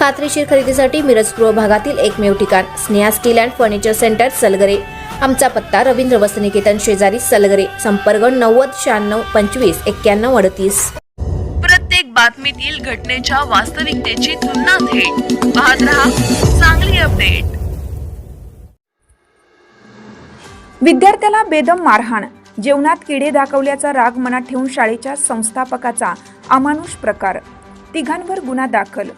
खात्रीशीर खरेदीसाठी मिरज पूर्व भागातील एकमेव ठिकाण Sneha steel and furniture centre Salgare. आमचा पत्ता रवींद्र वसनिकेतन शेजारी सलगरे संपर्क नव्वद शहाण्णव पंचवीस एक्क्याण्णव अडतीस. प्रत्येक बातमीतील घटनेच्या वास्तविकतेची तुलना थेट. पाहत रहा चांगली अपडेट. विद्यार्थ्याला बेदम मारहाण. जेवणात किडे दाखवल्याचा राग मनात ठेवून शाळेच्या संस्थापकाचा अमानुष प्रकार. तिघांवर गुन्हा दाखल.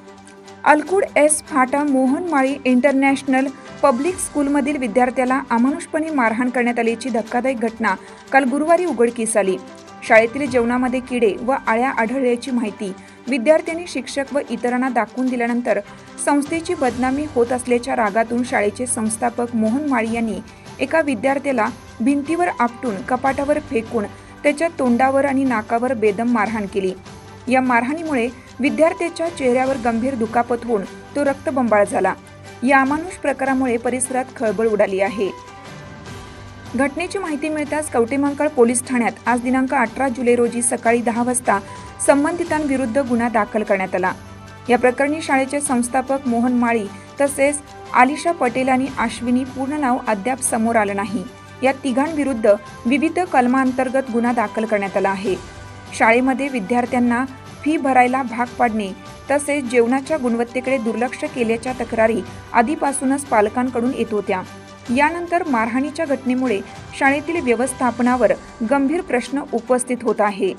अलकुड एस फाटा मोहनमाळी इंटरनॅशनल पब्लिक स्कूलमधील विद्यार्थ्याला अमानुषपणे मारहाण करण्यात आल्याची धक्कादायक घटना काल गुरुवारी उघडकीस आली. शाळेतील जेवणामध्ये किडे व आळ्या आढळल्याची माहिती विद्यार्थ्यांनी शिक्षक व इतरांना दाखवून दिल्यानंतर संस्थेची बदनामी होत असल्याच्या रागातून शाळेचे संस्थापक मोहन माळी यांनी एका विद्यार्थ्याला भिंतीवर आपटून कपाटावर फेकून त्याच्या तोंडावर आणि नाकावर बेदम मारहाण केली. या मारहाणीमुळे विद्यार्थ्याच्या चेहऱ्यावर गंभीर दुखापत होऊन तो रक्तबंबाळ झाला. या अमानुष प्रकारामुळे परिसरात खळबळ उडाली आहे. घटनेची माहिती मिळताच कवटेमंकळ पोलीस ठाण्यात आज दिनांक अठरा जुलै रोजी सकाळी दहा वाजता संबंधितांविरुद्ध गुन्हा दाखल करण्यात आला. या प्रकरणी शाळेचे संस्थापक मोहन माळी तसेच आलिशा पटेल आणि आश्विनी पूर्ण नाव अद्याप समोर आलं नाही. या तिघांविरुद्ध विविध कलमांतर्गत गुन्हा दाखल करण्यात आला आहे. शाळेमध्ये विद्यार्थ्यांना फी भरायला भाग पाडणे तसेच जेवणाच्या गुणवत्तेकडे दुर्लक्ष केल्याच्या तक्रारी आधीपासूनच पालकांकडून येत होत्या. यानंतर मारहाणीच्या घटनेमुळे शाळेतील व्यवस्थापनावर गंभीर प्रश्न उपस्थित होत आहे.